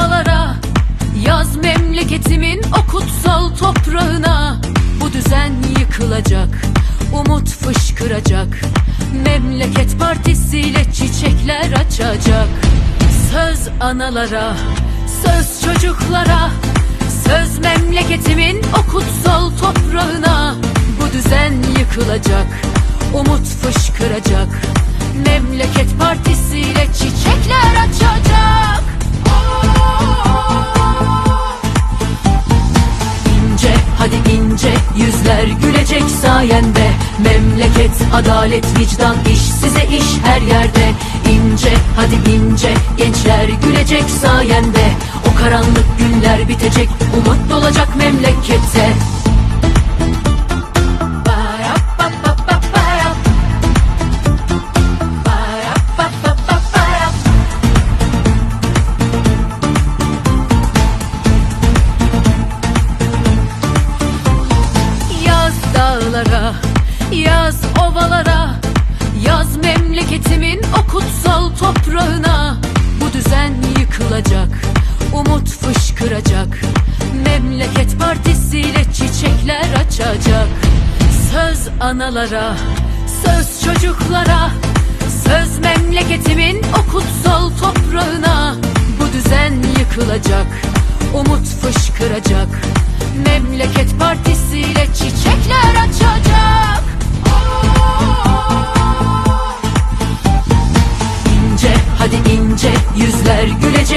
havalara Yaz memleketimin o kutsal toprağına. Bu düzen yıkılacak Umut fışkıracak. Memleket partisiyle çiçekler açacak. Söz analara Söz çocuklara Söz memleketimin o kutsal toprağına. Bu düzen yıkılacak Umut fışkıracak. Memleket partisiyle çiçekler açacak. İnce yüzler gülecek sayende. Memleket adalet vicdan iş size iş her yerde. İnce hadi ince gençler gülecek sayende. O karanlık günler bitecek umut dolacak memlekete toprağına. Bu düzen yıkılacak, umut fışkıracak. Memleket partisiyle çiçekler açacak. Söz analara, söz çocuklara. Söz memleketimin o kutsal toprağına. Bu düzen yıkılacak, umut fışkıracak. Memleket partisiyle çiçekler açacak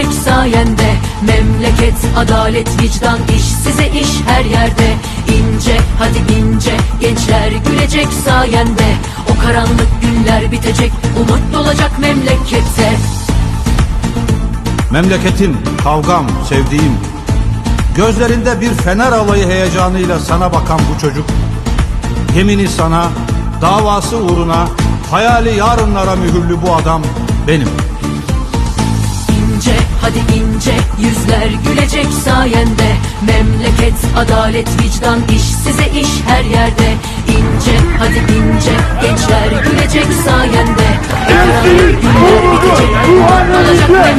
gülecek sayende. Memleket adalet vicdan iş size iş her yerde. İnce hadi ince gençler gülecek sayende. O karanlık günler bitecek umut dolacak memlekete. Memleketim, kavgam, sevdiğim. Gözlerinde bir fener alayı heyecanıyla sana bakan bu çocuk. Yemini sana, davası uğruna Hayali yarınlara mühürlü bu adam benim yüzler gülecek sayende. Memleket adalet vicdan iş size iş her yerde. İnce hadi ince gençler gülecek sayende. O karanlık günler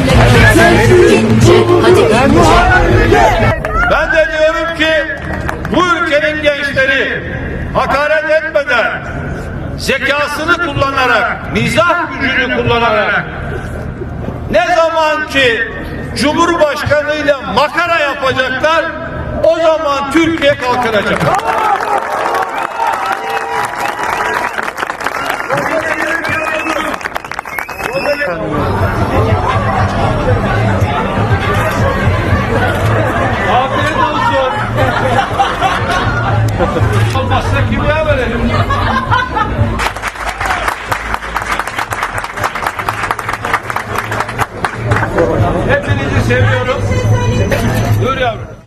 bitecek İnce hadi ince Ben de diyorum ki bu ülkenin gençleri hakaret etmeden zekasını kullanarak, mizah gücünü kullanarak ne zaman ki Cumhurbaşkanıyla makara yapacaklar o zaman Türkiye kalkınacak. Seviyorum. Buyur yavrum.